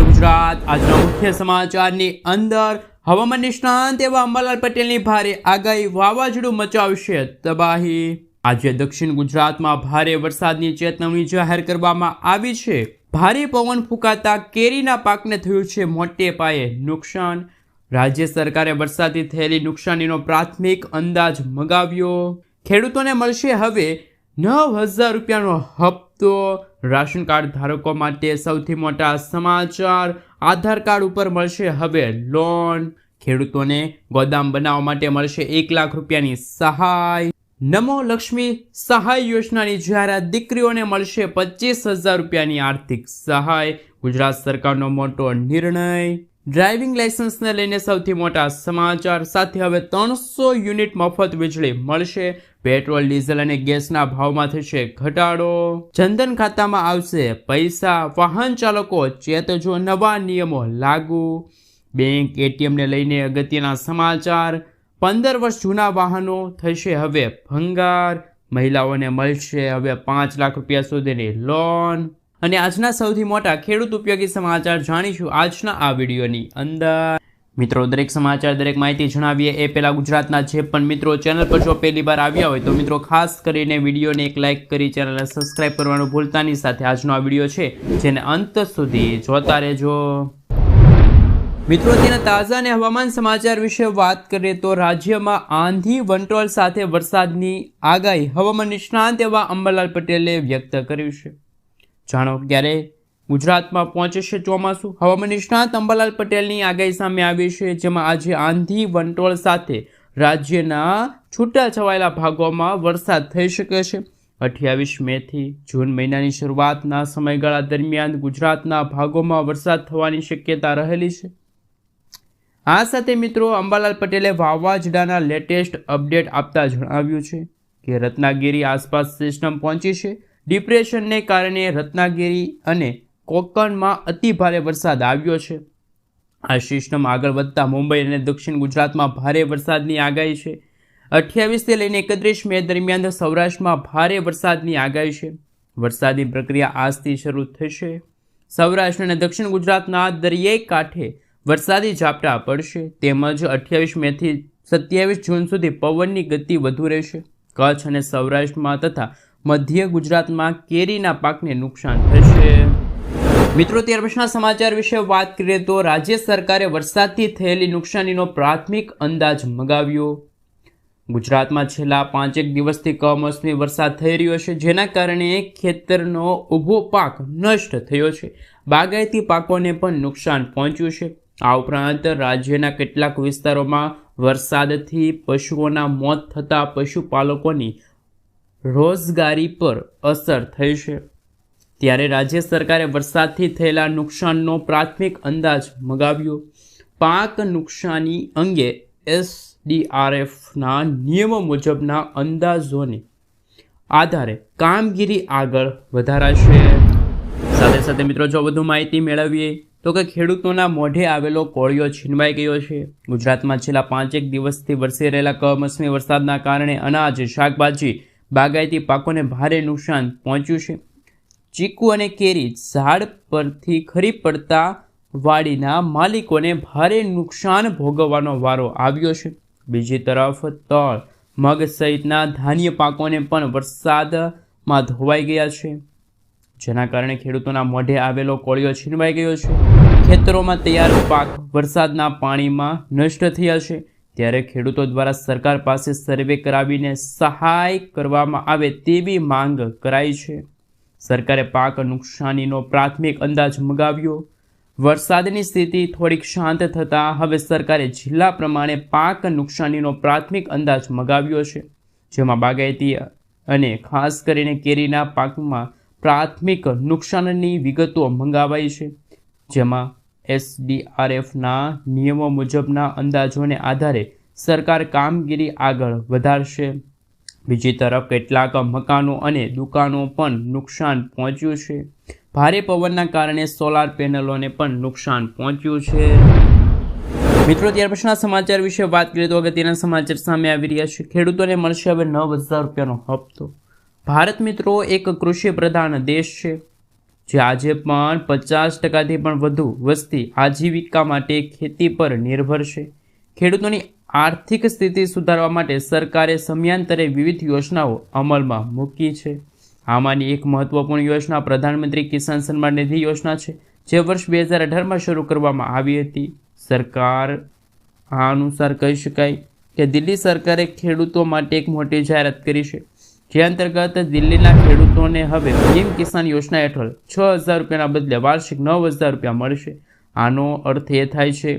નમસ્કાર ગુજરાત. આજના મુખ્ય સમાચારની અંદર હવામાન નિષ્ણાંત એવા અંબાલાલ પટેલની ભારે આગાહી, વાવાઝોડું મચાવશે તબાહી. આજે દક્ષિણ ગુજરાતમાં ભારે વરસાદની ચેતવણી જાહેર કરવામાં આવી છે. ભારે પવન ફૂંકાતા કેરીના પાકને થયું છે મોટે પાયે નુકસાન. રાજ્ય સરકારે વરસાદથી થયેલી નુકસાનીનો પ્રાથમિક અંદાજ મગાવ્યો. ખેડૂતોને મળશે હવે નવ હજાર રૂપિયાનો હપ્તો. રાશન કાર્ડ ધારકો માટે સૌથી મોટા સમાચાર આધાર કાર્ડ ઉપર મળશે. હવે લોન. ખેડૂતોને ગોદામ બનાવવા માટે મળશે એક લાખ રૂપિયાની સહાય. નમો લક્ષ્મી સહાય યોજનાની જાહેરાત દીકરીઓને મળશે પચીસ હજાર રૂપિયાની આર્થિક સહાય. ગુજરાત સરકારનો મોટો નિર્ણય. ડ્રાઇવિંગ લાયસન્સને લઈને સૌથી મોટા સમાચાર સાથે હવે ત્રણસો યુનિટ મફત વીજળી મળશે. પેટ્રોલ, ડીઝલ અને ગેસના ભાવમાં થશે ઘટાડો. જનધન ખાતામાં આવશે પૈસા. વાહન ચાલકો ચેતજો નવા નિયમો લાગુ. બેંક, એટીએમને લઈને અગત્યના સમાચાર. પંદર વર્ષ જૂના વાહનો થશે હવે ભંગાર. મહિલાઓને મળશે હવે પાંચ લાખ રૂપિયા સુધીની લોન. અને આજના સૌથી મોટા ખેડૂત ઉપયોગી સમાચાર જાણીશું આજના આ વિડીયોની અંદર. મિત્રો, દરેક સમાચાર, દરેક માહિતી જણાવીએ એ પહેલાં ગુજરાતના જે પણ મિત્રો ચેનલ પર જો પહેલી વાર આવ્યા હોય તો મિત્રો, ખાસ કરીને વિડીયોને એક લાઇક કરી ચેનલને સબસ્ક્રાઇબ કરવાનું ભૂલતાની સાથે આજનો આ વીડિયો છે, જેને અંત સુધી જોતા રહેજો. મિત્રો, તેના તાજા અને હવામાન સમાચાર વિશે વાત કરીએ તો રાજ્યમાં આંધી વંટોળ સાથે વરસાદની આગાહી. હવામાન નિષ્ણાંત એવા અંબરલાલ પટેલે વ્યક્ત કર્યું છે. જાણો, ક્યારે? ગુજરાતમાં પહોંચશે ચોમાસું? હવામાન નિષ્ણાંત અંબાલાલ પટેલની આગાહી સામે આવી છે, જેમાં આજે આંધી વંટોળ સાથે રાજ્યના છૂટા છવાયેલા ભાગોમાં વરસાદ થઈ શકે છે. અઠ્યાવીસ મેથી જૂન મહિનાની શરૂઆતના સમયગાળા દરમિયાન ગુજરાતના ભાગોમાં વરસાદ થવાની શક્યતા રહેલી છે. આ સાથે મિત્રો, અંબાલાલ પટેલે વાવાઝોડાના લેટેસ્ટ અપડેટ આપતા જણાવ્યું છે કે, રત્નાગીરી આસપાસ સિસ્ટમ પહોંચી છે. ડિપ્રેશનને કારણે રત્નાગીરી અને કોકણમાં અતિ ભારે વરસાદ આવ્યો છે. આ સિસ્ટમ આગળ વધતા મુંબઈ અને દક્ષિણ ગુજરાતમાં ભારે વરસાદની આગાહી છે. અઠ્યાવીસથી લઈને એકત્રીસ મે દરમિયાન સૌરાષ્ટ્રમાં ભારે વરસાદની આગાહી છે. વરસાદની પ્રક્રિયા આજથી શરૂ થશે. સૌરાષ્ટ્ર અને દક્ષિણ ગુજરાતના દરિયાઈ કાંઠે વરસાદી ઝાપટા પડશે. તેમજ અઠ્યાવીસ મેથી સત્યાવીસ જૂન સુધી પવનની ગતિ વધુ રહેશે. કચ્છ અને સૌરાષ્ટ્રમાં તથા મધ્ય ગુજરાતમાં કેરીના પાકને નુકસાન થશે. મિત્રો, ત્યાર પછીના સમાચાર વિશે વાત કરીએ તો રાજ્ય સરકારે વરસાદથી થયેલી નુકસાનીનો પ્રાથમિક અંદાજ મગાવ્યો. ગુજરાતમાં છેલ્લા પાંચેક દિવસથી કમોસમી વરસાદ થઈ રહ્યો છે, જેના કારણે ખેતરનો ઊભો પાક નષ્ટ થયો છે. બાગાયતી પાકોને પણ નુકસાન પહોંચ્યું છે. આ ઉપરાંત રાજ્યના કેટલાક વિસ્તારોમાં વરસાદથી પશુઓના મોત થતાં પશુપાલકોની રોજગારી પર અસર થઈ છે. ત્યારે રાજ્ય સરકારે વરસાદથી થયેલા નુકસાનનો પ્રાથમિક અંદાજ મગાવ્યો. પાક નુકસાની અંગે એસડીઆરએફના નિયમો મુજબના અંદાજોને આધારે કામગીરી આગળ વધારાશે. સાથે સાથે મિત્રો, જો વધુ માહિતી મેળવીએ, તો કે ખેડૂતોના મોઢે આવેલો કોળિયો છીનવાઈ ગયો છે. ગુજરાતમાં છેલ્લા પાંચેક દિવસથી વરસી રહેલા કમોસમી વરસાદના કારણે અનાજ, શાકભાજી બાગાયતી પાકોને ભારે નુકસાન પહોંચ્યું છે. ચીકુ અને કેરી ઝાડ પરથી ખરી પડતા વાડીના માલિકોને ભારે નુકસાન ભોગવવાનો વારો આવ્યો છે. બીજી તરફ તળ મગ સહિતના ધાન્ય પાકોને પણ વરસાદમાં ધોવાઈ ગયા છે. જેના કારણે ખેડૂતોના મોઢે આવેલો કોળિયો છીનવાઈ ગયો છે. ખેતરોમાં તૈયાર પાક વરસાદના પાણીમાં નષ્ટ થયા છે. ત્યારે ખેડૂતો દ્વારા સરકાર પાસે સર્વે કરાવીને સહાય કરવામાં આવે તેવી માંગ કરાઈ છે. સરકારે પાક નુકસાનીનો પ્રાથમિક અંદાજ મગાવ્યો. વરસાદની સ્થિતિ થોડીક શાંત થતાં હવે સરકારે જિલ્લા પ્રમાણે પાક નુકસાનીનો પ્રાથમિક અંદાજ મગાવ્યો છે, જેમાં બાગાયતી અને ખાસ કરીને કેરીના પાકમાં પ્રાથમિક નુકસાનની વિગતો મંગાવાઈ છે, જેમાં એસડીઆરએફના નિયમો મુજબના અંદાજોને આધારે સરકાર કામગીરી આગળ વધારશે. બીજી તરફ કેટલાક મકાનો અને દુકાનો પણ નુકસાન પહોંચ્યું છે. ભારે પવનના કારણે સોલાર પેનલોને પણ નુકસાન પહોંચ્યું છે. મિત્રો, ત્યાર પછીના સમાચાર વિશે વાત કરીએ તો અગત્યના સમાચાર સામે આવી રહ્યા છે. ખેડૂતોને મળશે હવે નવ હજાર રૂપિયાનો હપ્તો. ભારત મિત્રો એક કૃષિ પ્રધાન દેશ છે. જે આજે પણ પચાસ ટકાથી પણ વધુ વસ્તી આજીવિકા માટે ખેતી પર નિર્ભર છે. ખેડૂતોની આર્થિક સ્થિતિ સુધારવા માટે સરકારે સમયાંતરે વિવિધ યોજનાઓ અમલમાં મૂકી છે. આમાંની એક મહત્વપૂર્ણ યોજના પ્રધાનમંત્રી કિસાન સન્માન નિધિ યોજના છે, જે વર્ષ બે હજાર અઢારમાં શરૂ કરવામાં આવી હતી. સરકાર આ અનુસાર કહી શકાય કે દિલ્હી સરકારે ખેડૂતો માટે એક મોટી જાહેરાત કરી છે. જે અંતર્ગત દિલ્હીના ખેડૂતોને હવે પીએમ કિસાન યોજના હેઠળ છ હજાર રૂપિયાના બદલે વાર્ષિક નવ હજાર રૂપિયા મળશે. આનો અર્થ એ થાય છે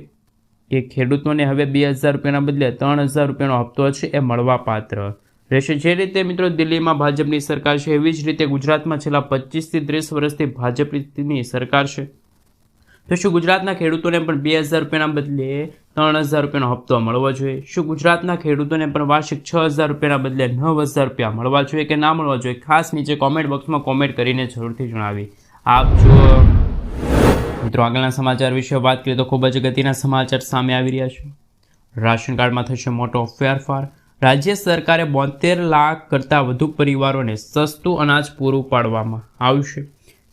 કે ખેડૂતોને હવે બે હજાર રૂપિયાના બદલે ત્રણ હજાર રૂપિયાનો હપ્તો છે એ મળવા પાત્ર રહેશે. જે રીતે મિત્રો દિલ્હીમાં ભાજપની સરકાર છે, એવી જ રીતે ગુજરાતમાં છેલ્લા પચીસથી ત્રીસ વર્ષથી ભાજપની સરકાર છે. તો શું ગુજરાતના ખેડૂતોને પણ બે હજાર રૂપિયાના બદલે ત્રણ હજાર રૂપિયાનો હપ્તો મળવો જોઈએ? શું ગુજરાતના ખેડૂતોને પણ વાર્ષિક છ હજાર રૂપિયાના બદલે નવ હજાર રૂપિયા મળવા જોઈએ કે ના મળવા જોઈએ? ખાસ નીચે કોમેન્ટ બોક્સમાં કોમેન્ટ કરીને જરૂરથી જણાવી. આપ જો મિત્રો, આગળના સમાચાર વિશે વાત કરીએ તો ખૂબ જ ગતિના સમાચાર સામે આવી રહ્યા છે. રાશન કાર્ડમાં થશે મોટો ફેરફાર. રાજ્ય સરકારે બોતેર લાખ કરતાં વધુ પરિવારોને સસ્તું અનાજ પૂરું પાડવામાં આવશે.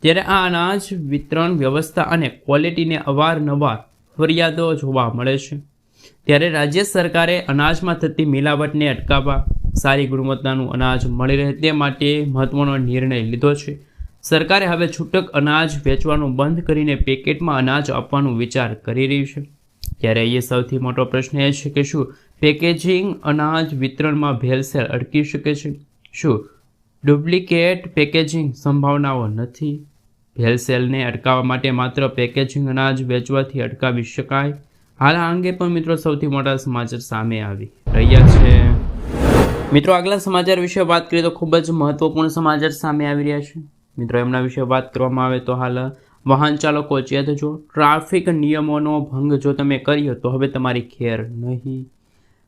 ત્યારે આ અનાજ વિતરણ વ્યવસ્થા અને ક્વોલિટીને અવારનવાર ફરિયાદો જોવા મળે છે. ત્યારે રાજ્ય સરકારે અનાજમાં થતી મિલાવટને અટકાવવા સારી ગુણવત્તાનું અનાજ મળી રહે તે માટે મહત્વનો નિર્ણય લીધો છે. સરકારે હવે છૂટક અનાજ વેચવાનું બંધ કરીને પેકેટમાં અનાજ આપવાનું વિચાર કરી રહ્યું છે. ત્યારે એ સૌથી મોટો પ્રશ્ન એ છે કે શું પેકેજિંગ અનાજ વિતરણમાં ભેળસેળ અટકી શકે છે? શું ડુપ્લિકેટ પેકેજિંગ સંભાવનાઓ નથી? ભેળસેલને અટકાવવા માટે માત્ર પેકેજિંગ અનાજ વેચવાથી અટકાવી શકાય. હાલ આ અંગે પણ મિત્રો સૌથી મોટા સમાચાર સામે આવી રહ્યા છે. મિત્રો, આગલા સમાચાર વિશે વાત કરીએ તો ખૂબ જ મહત્વપૂર્ણ સમાચાર સામે આવી રહ્યા છે. મિત્રો, એમના વિશે વાત કરવામાં આવે તો હાલ વાહન ચાલકો ચેત જો ટ્રાફિક નિયમોનો ભંગ જો તમે કર્યો તો હવે તમારી ખેર નહીં.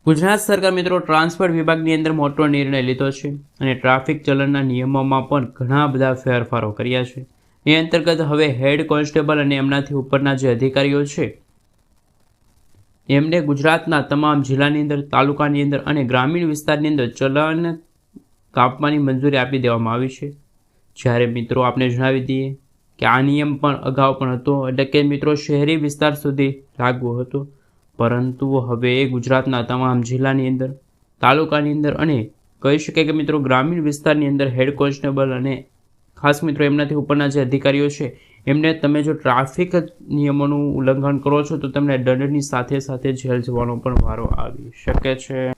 ગુજરાત સરકાર મિત્રો ટ્રાન્સપોર્ટ વિભાગની અંદર મોટો નિર્ણય લીધો છે અને ટ્રાફિક ચલણના નિયમોમાં પણ ઘણા બધા ફેરફારો કર્યા છે. એ અંતર્ગત હવે હેડ કોન્સ્ટેબલ અને એમનાથી ઉપરના જે અધિકારીઓ છે, એમને ગુજરાતના તમામ જિલ્લાની અંદર, તાલુકાની અંદર અને ગ્રામીણ વિસ્તારની અંદર ચલણ કાપવાની મંજૂરી આપી દેવામાં આવી છે. જ્યારે મિત્રો આપણે જણાવી દઈએ કે આ નિયમ પણ અગાઉ પણ હતો, એટલે કે મિત્રો શહેરી વિસ્તાર સુધી લાગુ હતો. પરંતુ હવે ગુજરાતના તમામ જિલ્લાની અંદર, તાલુકાની અંદર અને કહી શકાય કે મિત્રો ગ્રામીણ વિસ્તારની અંદર હેડ કોન્સ્ટેબલ અને ખાસ મિત્રો, એમનાથી ઉપરના જે અધિકારીઓ છે, એમને તમે જો ટ્રાફિક નિયમોનું ઉલ્લંઘન કરો છો, તો તમને દંડની સાથે સાથે જેલ જવાનો પણ વારો આવી શકે છે.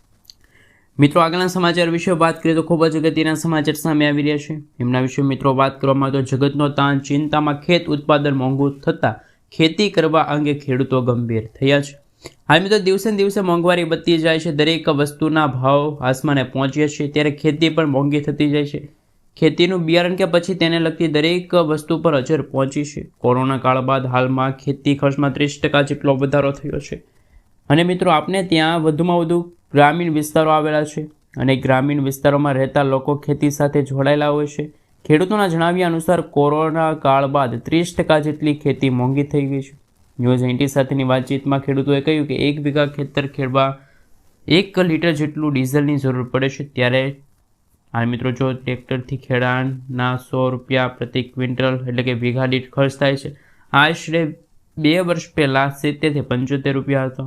મિત્રો, આગળના સમાચાર વિશે વાત કરીએ તો ખૂબ જ અગત્યના સમાચાર સામે આવી રહ્યા છે. એમના વિશે મિત્રો વાત કરવામાં તો જગતનો તાણ, ચિંતામાં ખેત ઉત્પાદન મોંઘું થતાં ખેતી કરવા અંગે ખેડૂતો ગંભીર થયા છે. હાલ મિત્રો, દિવસે દિવસે મોંઘવારી વધતી જાય છે, દરેક વસ્તુના ભાવ આસમાને પહોંચ્યા છે, ત્યારે ખેતી પણ મોંઘી થતી જાય છે. ખેતીનું બિયારણ કે પછી તેને લગતી દરેક વસ્તુ પર અસર પહોંચી છે. કોરોના કાળ બાદ હાલમાં ખેતી ખર્ચમાં ત્રીસ ટકા જેટલો વધારો થયો છે. અને મિત્રો આપણે ત્યાં વધુમાં વધુ ગ્રામીણ વિસ્તારો આવેલા છે અને ગ્રામીણ વિસ્તારોમાં રહેતા લોકો ખેતી સાથે જોડાયેલા હોય છે. ખેડૂતોના જણાવ્યા અનુસાર, કોરોના કાળ બાદ ત્રીસ ટકા જેટલી ખેતી મોંઘી થઈ ગઈ છે. ન્યૂઝ એન્ટી સાથેની વાતચીતમાં ખેડૂતોએ કહ્યું કે, એક વીઘા ખેતર ખેડવા એક લીટર જેટલું ડીઝલની જરૂર પડે છે. ત્યારે આ મિત્રો જો ટ્રેક્ટરથી ખેડાણના સો રૂપિયા પ્રતિ ક્વિન્ટલ એટલે કે વીઘા દીઠ ખર્ચ થાય છે આશરે બે વર્ષ પહેલાં સિત્તેરથી પંચોતેર રૂપિયા હતો.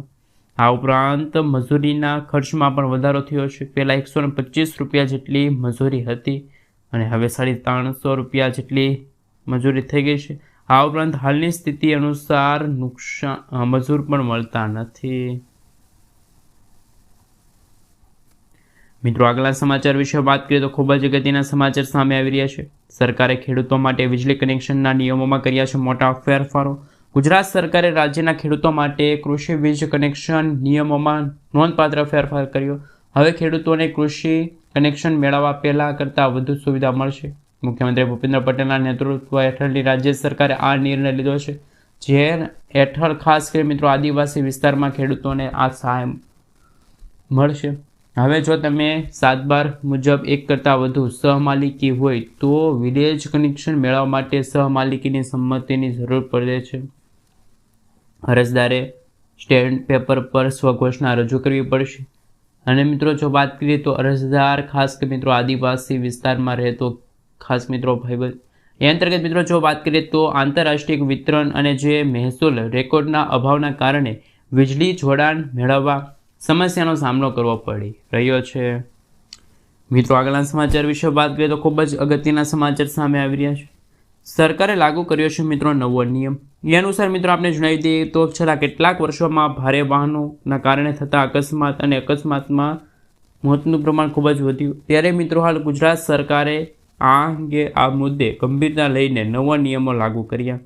આ ઉપરાંત મજૂરીના ખર્ચમાં પણ વધારો થયો છે. પહેલાં એકસો ને પચીસ રૂપિયા જેટલી મજૂરી હતી અને હવે સાડી ત્રણસો રૂપિયા જેટલી મજૂરી થઈ ગઈ છે. આ ઉપરાંત હાલની સ્થિતિ અનુસાર નુકસાન મજૂર પણ મળતા નથી. મિત્રો આગલા સમાચાર વિશે વાત કરીએ તો ખૂબ જ અગત્યના સમાચાર સામે આવી રહ્યા છે. સરકારે ખેડૂતો માટે વીજળી કનેક્શનના નિયમોમાં કર્યા છે મોટા ફેરફારો. ગુજરાત સરકારે રાજ્યના ખેડૂતો માટે કૃષિ વીજ કનેક્શન નિયમોમાં નોંધપાત્ર ફેરફાર કર્યો. હવે ખેડૂતોને કૃષિ કનેક્શન મેળવવા પહેલાં કરતાં વધુ સુવિધા મળશે. મુખ્યમંત્રી ભૂપેન્દ્ર પટેલના નેતૃત્વ હેઠળની રાજ્ય સરકારે આ નિર્ણય લીધો છે, જે હેઠળ ખાસ કરી મિત્રો આદિવાસી વિસ્તારમાં ખેડૂતોને આ સહાય મળશે. હવે જો તમે સાત બાર મુજબ એક કરતાં વધુ સહમાલિકી હોય તો વિલેજ કનેક્શન મેળવવા માટે સહમાલિકીની સંમતિની જરૂર પડે છે. અરજદારે સ્ટેન્ડ પેપર પર સ્વઘોષણા રજૂ કરવી પડશે. અને મિત્રો, જો વાત કરીએ તો અરજદાર ખાસ કે મિત્રો આદિવાસી વિસ્તારમાં રહેતો ખાસ મિત્રો ભાઈબંધ. એ અંતર્ગત મિત્રો, જો વાત કરીએ તો આંતરરાષ્ટ્રીય વિતરણ અને જે મહેસૂલ રેકોર્ડના અભાવના કારણે વીજળી જોડાણ મેળવવા સમસ્યાનો સામનો કરવો પડી. રહ્યો છે. મિત્રો, આગળના સમાચાર વિશે વાત કરીએ તો ખૂબ જ અગત્યના સમાચાર સામે આવી રહ્યા છે. સરકારે લાગુ કર્યો છે, મિત્રો, નવો નિયમ. એ અનુસાર, મિત્રો આપણે જણાવી દઈએ તો છેલ્લા કેટલાક વર્ષોમાં ભારે વાહનોના કારણે થતા અકસ્માત અને અકસ્માતમાં મોતનું પ્રમાણ ખૂબ જ વધ્યું. ત્યારે, મિત્રો, હાલ ગુજરાત સરકારે આ અંગે આ મુદ્દે ગંભીરતા લઈને નવા નિયમો લાગુ કર્યા.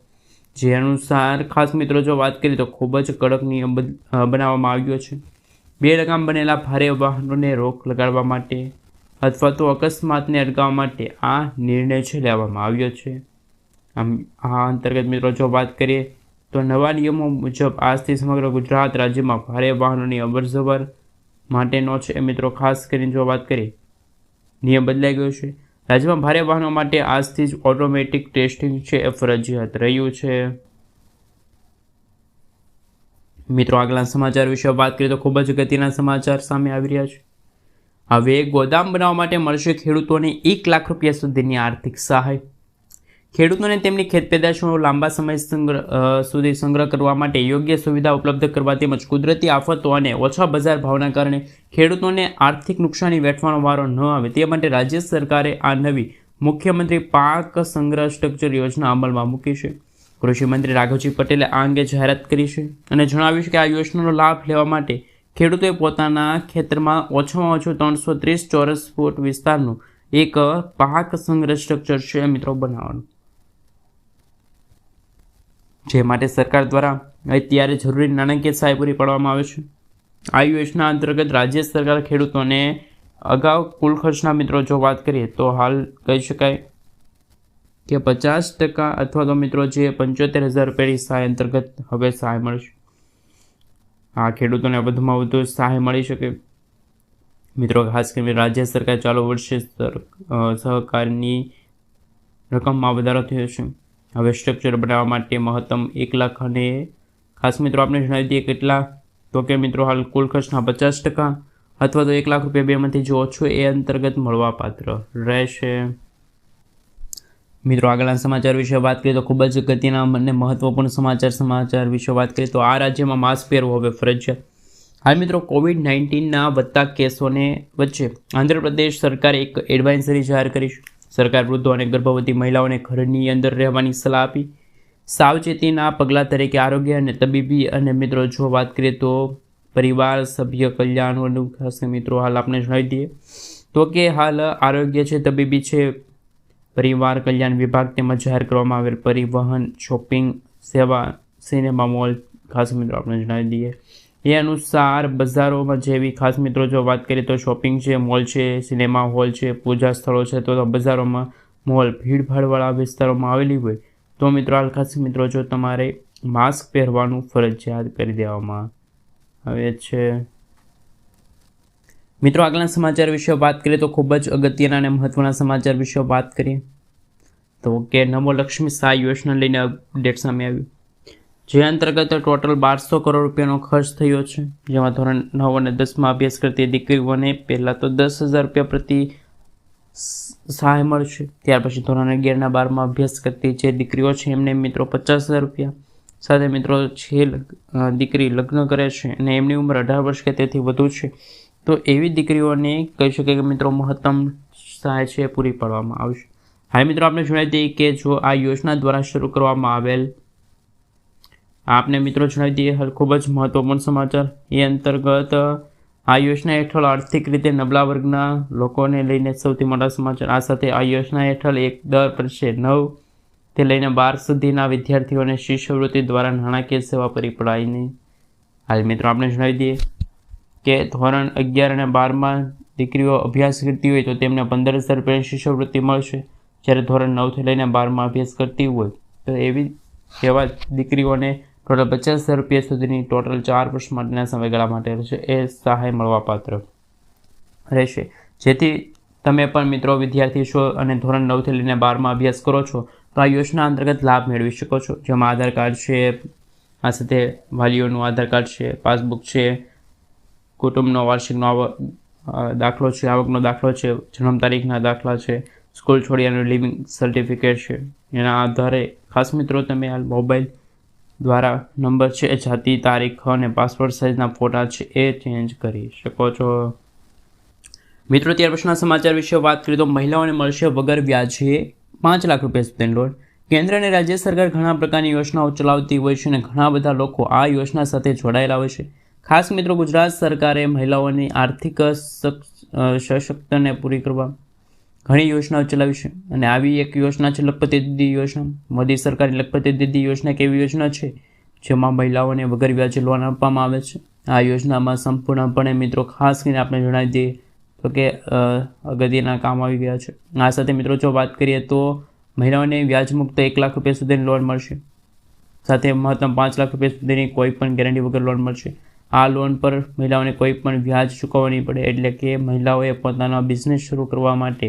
જે અનુસાર, ખાસ મિત્રો, જો વાત કરીએ તો ખૂબ જ કડક નિયમ બનાવવામાં આવ્યો છે. બે રકામ બનેલા ભારે વાહનોને રોક લગાડવા માટે અથવા તો અકસ્માતને અટકાવવા માટે આ નિર્ણય છે લેવામાં આવ્યો છે. આમ, આ અંતર્ગત મિત્રો જો વાત કરીએ તો નવા નિયમો મુજબ આજથી સમગ્ર ગુજરાત રાજ્યમાં ભારે વાહનોની અવરજવર માટેનો છે. એ મિત્રો ખાસ કરીને જો વાત કરીએ, નિયમ બદલાઈ ગયો છે. રાજ્યમાં ભારે વાહનો માટે આજથી જ ઓટોમેટિક ટેસ્ટિંગ છે. એ ફરજિયાત રહ્યું છે. મિત્રો આગલા સમાચાર વિશે વાત કરીએ તો ખૂબ જ ગતિના સમાચાર સામે આવી રહ્યા છે. હવે ગોદામ બનાવવા માટે મળશે ખેડૂતોને એક લાખ રૂપિયા સુધીની આર્થિક સહાય. ખેડૂતોને તેમની ખેત પેદાશો લાંબા સમય સંગ્રહ સુધી સંગ્રહ કરવા માટે યોગ્ય સુવિધા ઉપલબ્ધ કરવા તેમજ કુદરતી આફતો અને ઓછા બજાર ભાવના કારણે ખેડૂતોને આર્થિક નુકસાની વેઠવાનો વારો ન આવે તે માટે રાજ્ય સરકારે આ નવી મુખ્યમંત્રી પાક સંગ્રહ સ્ટ્રક્ચર યોજના અમલમાં મૂકી છે. કૃષિમંત્રી રાઘવજી પટેલે આ અંગે જાહેરાત કરી છે અને જણાવ્યું છે કે આ યોજનાનો લાભ લેવા માટે ખેડૂતોએ પોતાના ખેતરમાં ઓછામાં ઓછું ત્રણસો ત્રીસ ચોરસ ફૂટ વિસ્તારનું એક પાક સંગ્રહ સ્ટ્રક્ચર છે, મિત્રો, બનાવવાનું. જે માટે સરકાર દ્વારા અત્યારે જરૂરી નાણાકીય સહાય પૂરી પાડવામાં આવે છે. આ યોજના અંતર્ગત રાજ્ય સરકાર ખેડૂતોને અગાઉ કુલ ખર્ચના મિત્રો, જો વાત કરીએ તો હાલ કહી શકાય કે પચાસ ટકા અથવા તો મિત્રો જે પંચોતેર હજાર રૂપિયાની સહાય અંતર્ગત હવે સહાય મળશે. આ ખેડૂતોને વધુમાં વધુ સહાય મળી શકે. મિત્રો, ખાસ કરીને રાજ્ય સરકાર ચાલુ વર્ષે સહકારની રકમમાં વધારો થયો છે. હવે સ્ટ્રક્ચર બનાવવા માટે મહત્તમ એક લાખ અને ખાસ મિત્રો આપણે જણાવી દઈએ કેટલા? તો કે મિત્રો, હાલ કુલ ખર્ચના પચાસ ટકા અથવા તો એક લાખ રૂપિયા બેમાંથી જો ઓછો એ અંતર્ગત મળવાપાત્ર રહેશે. મિત્રો, આગળના સમાચાર વિશે વાત કરીએ તો ખૂબ જ ગતિના અને મહત્વપૂર્ણ સમાચાર સમાચાર વિશે વાત કરીએ તો આ રાજ્યમાં માસ્ક પહેરવો હવે ફરજિયાત હાલ મિત્રો કોવિડ નાઇન્ટીનના વધતા કેસોને વચ્ચે આંધ્રપ્રદેશ સરકારે એક એડવાઇઝરી જાહેર કરી છે. સરકાર વૃદ્ધો અને ગર્ભવતી મહિલાઓને ઘરની અંદર રહેવાની સલાહ આપી. સાવચેતીના પગલાં તરીકે આરોગ્ય અને તબીબી અને મિત્રો, જો વાત કરીએ તો પરિવાર, સભ્ય કલ્યાણ ખાસ મિત્રો, હાલ આપણે જણાવી દઈએ તો કે હાલ આરોગ્ય છે, તબીબી છે પરિવાર કલ્યાણ વિભાગ તેમજ જાહેર કરવામાં આવેલ પરિવહન શોપિંગ સેવા સિનેમા મોલ ખાસ મિત્રો આપણે જણાવી દઈએ. એ અનુસાર બજારોમાં જેવી ખાસ મિત્રો જો વાત કરીએ તો શોપિંગ છે મોલ છે સિનેમા હોલ છે, પૂજા સ્થળો છે, તો બજારોમાં મોલ ભીડભાડવાળા વિસ્તારોમાં આવેલી હોય તો મિત્રો હાલ ખાસ મિત્રો જો તમારે માસ્ક પહેરવાનું ફરજિયાત કરી દેવામાં આવે છે. મિત્રો આગલા સમાચાર વિશે વાત કરીએ તો ખૂબ જ અગત્યના અને મહત્વના સમાચાર વિશે વાત કરીએ. તો કે નમો લક્ષ્મી સહાય યોજના લઈને અપડેટ સામે આવ્યું. જે અંતર્ગત ટોટલ બારસો કરોડ રૂપિયાનો ખર્ચ થયો છે. જેમાં ધોરણ નવ અને દસમાં અભ્યાસ કરતી દીકરીઓને પહેલાં તો દસ હજાર રૂપિયા પ્રતિ સહાય મળશે. ત્યાર પછી ધોરણ અગિયારના બારમાં અભ્યાસ કરતી જે દીકરીઓ છે, એમને મિત્રો પચાસ હજાર રૂપિયા. સાથે મિત્રો છે દીકરી લગ્ન કરે છે અને એમની ઉંમર અઢાર વર્ષ કે તેથી વધુ છે. તો એવી દીકરીઓને કહી શકીએ કે મિત્રો મહત્તમ સહાય છે, પૂરી પાડવામાં આવશે. હા મિત્રો આપણે જણાવી દઈએ કે જો આ યોજના દ્વારા શરૂ કરવામાં આવેલ આપને મિત્રો જણાવી દઈએ ખૂબ જ મહત્વપૂર્ણ સમાચાર. એ અંતર્ગત આ યોજના હેઠળ આર્થિક રીતે નબળા વર્ગના લોકોને લઈને સૌથી મોટા સમાચાર. આ સાથે આ યોજના હેઠળ એક દર વર્ષે નવ તે લઈને બાર સુધીના વિદ્યાર્થીઓને શિષ્યવૃત્તિ દ્વારા નાણાકીય સેવા પૂરી પડાવીને હાલ મિત્રો આપણે જણાવી દઈએ કે ધોરણ અગિયાર અને બારમાં દીકરીઓ અભ્યાસ કરતી હોય તો તેમને પંદર હજાર રૂપિયાની શિષ્યવૃત્તિ મળશે. જ્યારે ધોરણ નવથી લઈને બારમાં અભ્યાસ કરતી હોય તો એવી એવા દીકરીઓને ટોટલ પચાસ હજાર રૂપિયા સુધીની ટોટલ ચાર વર્ષ માટેના સમયગાળા માટે રહેશે. એ સહાય મળવાપાત્ર રહેશે. જેથી તમે પણ મિત્રો વિદ્યાર્થી છો અને ધોરણ નવથી લઈને બારમાં અભ્યાસ કરો છો, તો આ યોજના અંતર્ગત લાભ મેળવી શકો છો. જેમાં આધાર કાર્ડ છે, આ સાથે વાલીઓનું આધાર કાર્ડ છે, પાસબુક છે કુટુંબનો વાર્ષિકનો દાખલો છે, આવકનો દાખલો છે, જન્મ તારીખના દાખલા છે, સ્કૂલ છોડ્યાનું લિવિંગ સર્ટિફિકેટ છે. એના આધારે ખાસ મિત્રો તમે હાલ મોબાઈલ દ્વારા નંબર છે, જાતિ, તારીખ અને પાસપોર્ટ સાઇઝના ફોટા છે, એ ચેન્જ કરી શકો છો. મિત્રો, ત્યાર પછીના સમાચાર વિશે વાત કરીએ તો મહિલાઓને મળશે વગર વ્યાજે પાંચ લાખ રૂપિયા સુધીની લોન કેન્દ્ર અને રાજ્ય સરકાર ઘણા પ્રકારની યોજનાઓ ચલાવતી હોય છે અને ઘણા બધા લોકો આ યોજના સાથે જોડાયેલા હોય છે. ખાસ મિત્રો ગુજરાત સરકારે મહિલાઓની આર્થિક સશક્તને પૂરી કરવા ઘણી યોજનાઓ ચલાવી છે. અને આવી એક યોજના છે લખપતિ દીદી યોજના. મોદી સરકારની લખપતિ દીદી યોજના એક એવી યોજના છે, જેમાં મહિલાઓને વગર વ્યાજે લોન આપવામાં આવે છે. આ યોજનામાં સંપૂર્ણપણે મિત્રો ખાસ કરીને આપણે જણાવી દઈએ તો કે અગત્યના કામ આવી ગયા છે. આ સાથે મિત્રો જો વાત કરીએ તો મહિલાઓને વ્યાજમુક્ત એક લાખ રૂપિયા સુધીની લોન મળશે. સાથે મહત્તમ પાંચ લાખ રૂપિયા સુધીની કોઈ પણ ગેરંટી વગર લોન મળશે. આ લોન પર મહિલાઓને કોઈ પણ વ્યાજ ચૂકવવા નહીં પડે એટલે કે મહિલાઓએ પોતાનો બિઝનેસ શરૂ કરવા માટે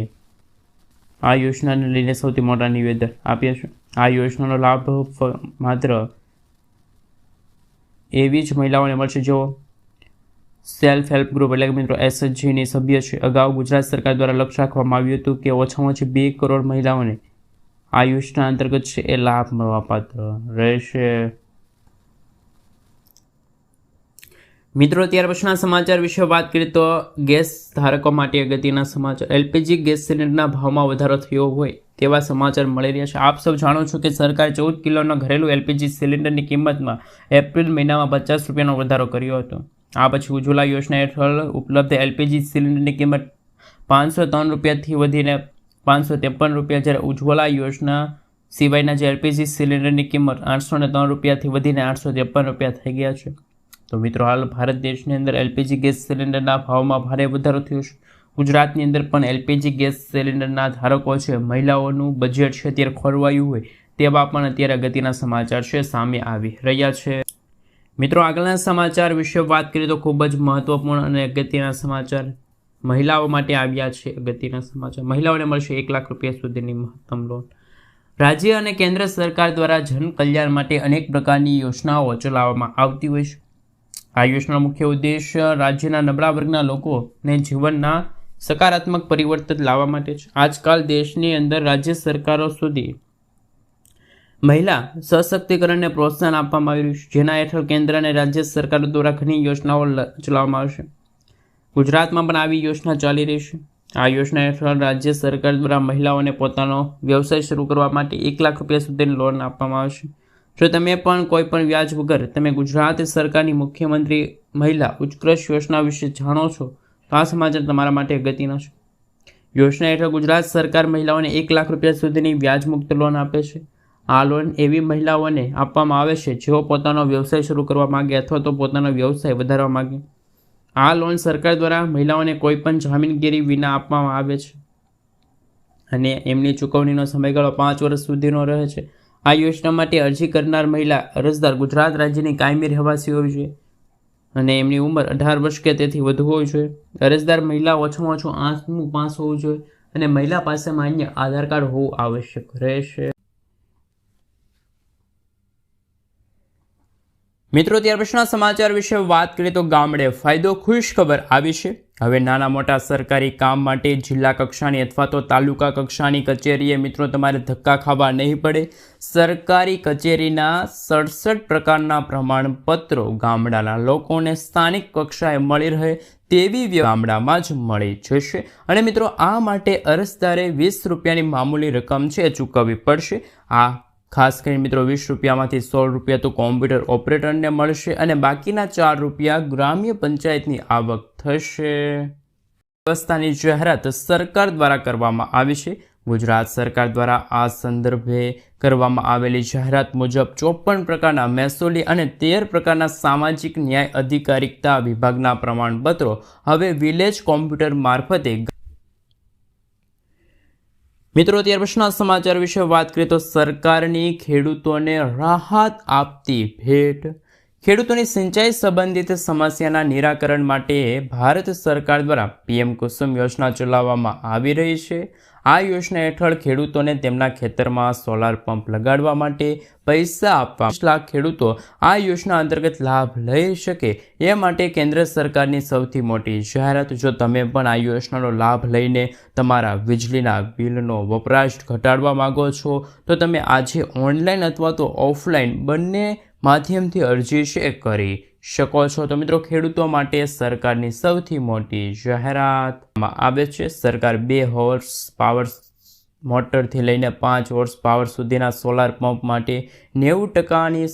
આ યોજનાને લઈને સૌથી મોટા નિવેદન આપ્યા છે. આ યોજનાનો લાભ માત્ર એવી જ મહિલાઓને મળશે જેઓ સેલ્ફ હેલ્પ ગ્રુપ એટલે કે મિત્રો એસએચજીની સભ્ય છે. અગાઉ ગુજરાત સરકાર દ્વારા લક્ષ્ય રાખવામાં આવ્યું હતું કે ઓછામાં ઓછી બે કરોડ મહિલાઓને આ યોજના અંતર્ગત છે એ લાભ મળવાપાત્ર રહેશે. મિત્રો, ત્યાર પછીના સમાચાર વિશે વાત કરીએ તો ગેસ ધારકો માટે અગત્યના સમાચાર. એલપીજી ગેસ સિલિન્ડરના ભાવમાં વધારો થયો હોય તેવા સમાચાર મળી રહ્યા છે. આપ સૌ જાણો છો કે સરકારે ચૌદ કિલોના ઘરેલું એલપીજી સિલિન્ડરની કિંમતમાં એપ્રિલ મહિનામાં પચાસ રૂપિયાનો વધારો કર્યો હતો. આ પછી ઉજ્જવલા યોજના હેઠળ ઉપલબ્ધ એલપીજી સિલિન્ડરની કિંમત પાંચસો ત્રણ રૂપિયાથી વધીને પાંચસો ત્રેપન રૂપિયા, જ્યારે ઉજ્જવલા યોજના સિવાયના જે એલપીજી સિલિન્ડરની કિંમત આઠસો ને ત્રણ રૂપિયાથી વધીને આઠસો ત્રેપન રૂપિયા થઈ ગયા છે. તો મિત્રો હાલ ભારત દેશની અંદર એલપીજી ગેસ સિલિન્ડરના ભાવમાં ભારે વધારો થયો છે. ગુજરાતની અંદર પણ એલપીજી ગેસ સિલિન્ડરના ધારકો છે, મહિલાઓનું બજેટ છે અત્યારે ખોરવાયું હોય તેવા પણ અત્યારે અગત્યના સમાચાર છે સામે આવી રહ્યા છે. મિત્રો આગળના સમાચાર વિશે વાત કરીએ તો ખૂબ જ મહત્વપૂર્ણ અને અગત્યના સમાચાર મહિલાઓ માટે આવ્યા છે, અગત્યના સમાચાર. મહિલાઓને મળશે એક લાખ રૂપિયા સુધીની મહત્તમ લોન રાજ્ય અને કેન્દ્ર સરકાર દ્વારા જન કલ્યાણ માટે અનેક પ્રકારની યોજનાઓ ચલાવવામાં આવતી હોય છે. આ યોજનાનો મુખ્ય ઉદ્દેશ્ય રાજ્યના નબળા વર્ગના લોકોને જીવનના સકારાત્મક પરિવર્તન લાવવા માટે છે. આજકાલ દેશની અંદર રાજ્ય સરકારો સુધી મહિલા સશક્તિકરણને પ્રોત્સાહન આપવામાં આવી રહ્યું છે, જેના હેઠળ કેન્દ્ર અને રાજ્ય સરકારો દ્વારા ઘણી યોજનાઓ ચલાવવામાં આવશે. ગુજરાતમાં પણ આવી યોજના ચાલી રહી છે. આ યોજના હેઠળ રાજ્ય સરકાર દ્વારા મહિલાઓને પોતાનો વ્યવસાય શરૂ કરવા માટે એક લાખ રૂપિયા સુધીની લોન આપવામાં આવશે. જો તમે પણ કોઈ પણ વ્યાજ વગર તમે ગુજરાત સરકારની મુખ્યમંત્રી, મહિલા ઉત્કૃષ્ટ યોજના વિશે જાણો છો, તો આ સમાચાર તમારા માટે અગત્યના છે. યોજના હેઠળ ગુજરાત સરકાર મહિલાઓને એક લાખ રૂપિયા સુધીની વ્યાજમુક્ત લોન આપે છે. આ લોન એવી મહિલાઓને આપવામાં આવે છે જેઓ પોતાનો વ્યવસાય શરૂ કરવા માગે અથવા તો પોતાનો વ્યવસાય વધારવા માગે. આ લોન સરકાર દ્વારા મહિલાઓને કોઈ પણ જામીનગીરી વિના આપવામાં આવે છે. અને એમની ચૂકવણીનો સમયગાળો પાંચ વર્ષ સુધીનો રહે છે. આ યોજના માટે અરજી કરનાર મહિલા અરજદાર ગુજરાત રાજ્યની કાયમી રહેવાસી હોવી જોઈએ અને એમની ઉંમર અઢાર વર્ષ કે તેથી વધુ હોવી જોઈએ અરજદાર મહિલા ઓછામાં ઓછું આઠમું પાસ હોવું જોઈએ અને મહિલા પાસે માન્ય આધાર કાર્ડ હોવું આવશ્યક રહેશે. મિત્રો, ત્યાર પછીના સમાચાર વિશે વાત કરીએ તો ગામડે ફાયદો ખુશ ખબર આવી છે. હવે નાના મોટા સરકારી કામ માટે જિલ્લા કક્ષાની અથવા તો તાલુકા કક્ષાની કચેરીએ મિત્રો તમારે ધક્કા ખાવા નહીં પડે. સરકારી કચેરીના સડસઠ પ્રકારના પ્રમાણપત્રો ગામડાના લોકોને સ્થાનિક કક્ષાએ મળી રહે તેવી ગામડામાં જ મળી જશે. અને મિત્રો આ માટે અરજદારે વીસ રૂપિયાની મામૂલી રકમ છે ચૂકવવી પડશે. આ ખાસ કરીને મિત્રો, વીસ રૂપિયામાંથી સોળ રૂપિયા તો કોમ્પ્યુટર ઓપરેટરને મળશે અને બાકીના ચાર રૂપિયા ગ્રામ્ય પંચાયતની આવક થશે. વ્યવસ્થાની જાહેરાત સરકાર દ્વારા કરવામાં આવી છે. ગુજરાત સરકાર દ્વારા આ સંદર્ભે કરવામાં આવેલી જાહેરાત મુજબ ચોપન પ્રકારના મહેસૂલી અને તેર પ્રકારના સામાજિક ન્યાય અધિકારિકતા વિભાગના પ્રમાણપત્રો હવે વિલેજ કોમ્પ્યુટર મારફતે મિત્રો ત્યાર પછીના સમાચાર વિશે વાત કરીએ તો સરકારની ખેડૂતોને રાહત આપતી ભેટ ખેડૂતોની સિંચાઈ સંબંધિત સમસ્યાના નિરાકરણ માટે ભારત સરકાર દ્વારા પીએમ કુસુમ યોજના ચલાવવામાં આવી રહી છે. આ યોજના હેઠળ ખેડૂતોને તેમના ખેતરમાં સોલાર પંપ લગાડવા માટે પૈસા આપવા લાખ ખેડૂતો આ યોજના અંતર્ગત લાભ લઈ શકે એ માટે કેન્દ્ર સરકારની સૌથી મોટી જાહેરાત. જો તમે પણ આ યોજનાનો લાભ લઈને તમારા વીજળીના બિલનો વપરાશ ઘટાડવા માંગો છો, તો તમે આજે ઓનલાઈન અથવા તો ઓફલાઈન બંને માધ્યમથી અરજી શેર કરી શકો છો. તો મિત્રો, ખેડૂતો માટે સરકારની સૌથી મોટી જાહેરાતમાં આવે છે. સરકાર બે હોર્સ પાવર મોટરથી લઈને પાંચ હોર્સ પાવર સુધીના સોલાર પંપ માટે નેવું ટકાની